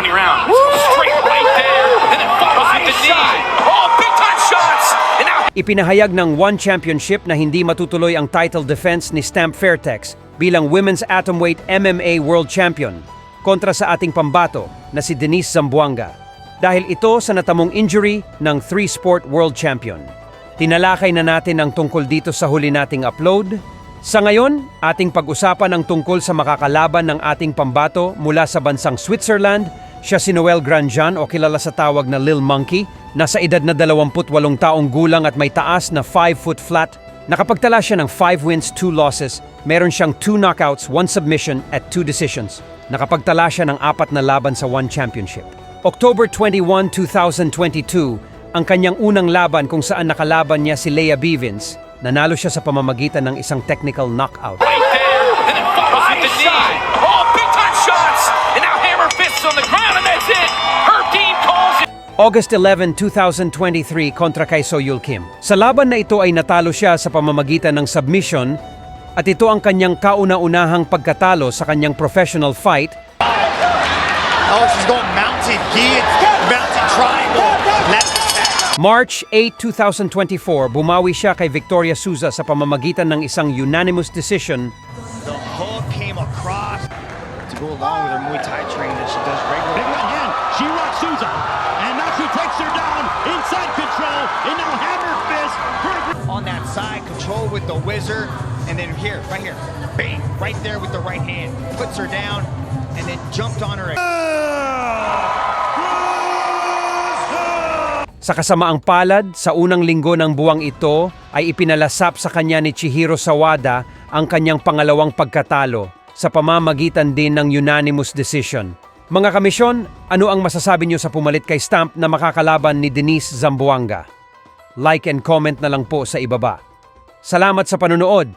opening round. Straight right there, and then follows with the knee. Oh, big time shots! And now Ipinahayag ng One Championship na hindi matutuloy ang title defense ni Stamp Fairtex bilang Women's Atomweight MMA World Champion kontra sa ating pambato na si Denise Zamboanga dahil ito sa natamong injury ng three-sport world champion. Tinalakay na natin ang tungkol dito sa huli nating upload. Sa ngayon, ating pag-usapan ang tungkol sa makakalaban ng ating pambato mula sa bansang Switzerland. Siya si Noel Grandjean o kilala sa tawag na Lil Monkey. Nasa edad na 28 taong gulang at may taas na 5 foot flat. Nakapagtala siya ng 5 wins, 2 losses. Meron siyang 2 knockouts, 1 submission at 2 decisions. Nakapagtala siya ng apat na laban sa One Championship. October 21, 2022, ang kanyang unang laban kung saan nakalaban niya si Leia Bivens. Nanalo siya sa pamamagitan ng isang technical knockout. right there, and then follows with the knee. Oh, big time shots! And now hammer fists on the ground, and that's it. Her team calls it. August 11, 2023 kontra kay Soyul Kim. Sa laban na ito ay natalo siya sa pamamagitan ng submission at ito ang kanyang kauna-unahang pagkatalo sa kanyang professional fight Oh, she's going mounted guillotine, mounted triangle. Left attack. March 8, 2024, bumawi siya kay Victoria Souza sa pamamagitan ng isang unanimous decision The hook came across to go along with her Muay Thai training that she does regularly. Big right hand. She rocks Souza. And now she takes her down. Inside control. And now hammer fist. a On that side, control with the whizzer, and then here, right here, bang, right there with the right hand, puts her down, and then jumped on her. Sa kasamaang palad, sa unang linggo ng buwang ito ay ipinalasap sa kanya ni Chihiro Sawada ang kanyang pangalawang pagkatalo sa pamamagitan din ng unanimous decision. Mga komisyon, ano ang masasabi niyo sa pumalit kay Stamp na makakalaban ni Denise Zamboanga? Like and comment na lang po sa ibaba. Salamat sa panonood!